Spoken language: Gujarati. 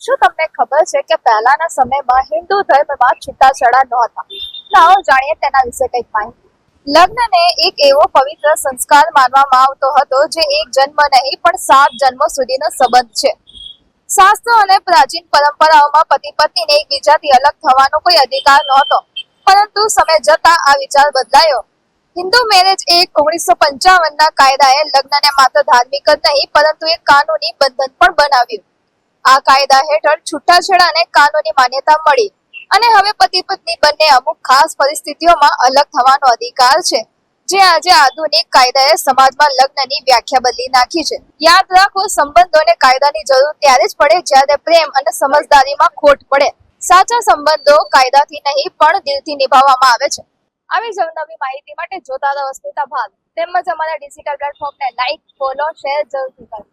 શું તમને ખબર છે કે પહેલાના સમયમાં હિન્દુ ધર્મમાં છૂટાછેડા નહોતા? લાવો જાણીએ તેના વિશે કંઈક માહિતી. લગ્નને એક એવો પવિત્ર સંસ્કાર માનવામાં આવતો હતો જે એક જન્મ નહીં, પણ સાત જન્મો સુધીનો સંબંધ છે. શાસ્ત્રો અને પ્રાચીન પરંપરાઓમાં પતિ પત્નીને એકબીજાથી અલગ થવાનો કોઈ અધિકાર નહોતો, પરંતુ સમય જતા આ વિચાર બદલાયો. હિન્દુ મેરેજ એક ઓગણીસો પંચાવન ના કાયદાએ લગ્નને માત્ર ધાર્મિક જ નહીં, પરંતુ એક કાનૂની બંધન પણ બનાવ્યું. આ કાયદા હેઠળ છૂટાછેડાને કાનૂની માન્યતા મળી. અને હવે પતિ પત્ની બંને અમુક ખાસ પરિસ્થિતિઓમાં અલગ થવાનો અધિકાર છે. જે આજે આધુનિક કાયદાએ સમાજમાં લગ્નની વ્યાખ્યા બદલી નાખી છે. યાદ રાખો, સંબંધોને કાયદાની જરૂર ત્યારે જ પડે જ્યારે પ્રેમ અને સમજદારીમાં ખોટ પડે. સાચા સંબંધો કાયદાથી નહીં, પણ દિલથી નિભાવવામાં આવે છે. આવી જ નવી માહિતી માટે જોતા રહો અસ્મિતા ભાગ તેમજ અમારા ડિજિટલ પ્લેટફોર્મને લાઈક ફોલો શેર જરૂરથી કરો.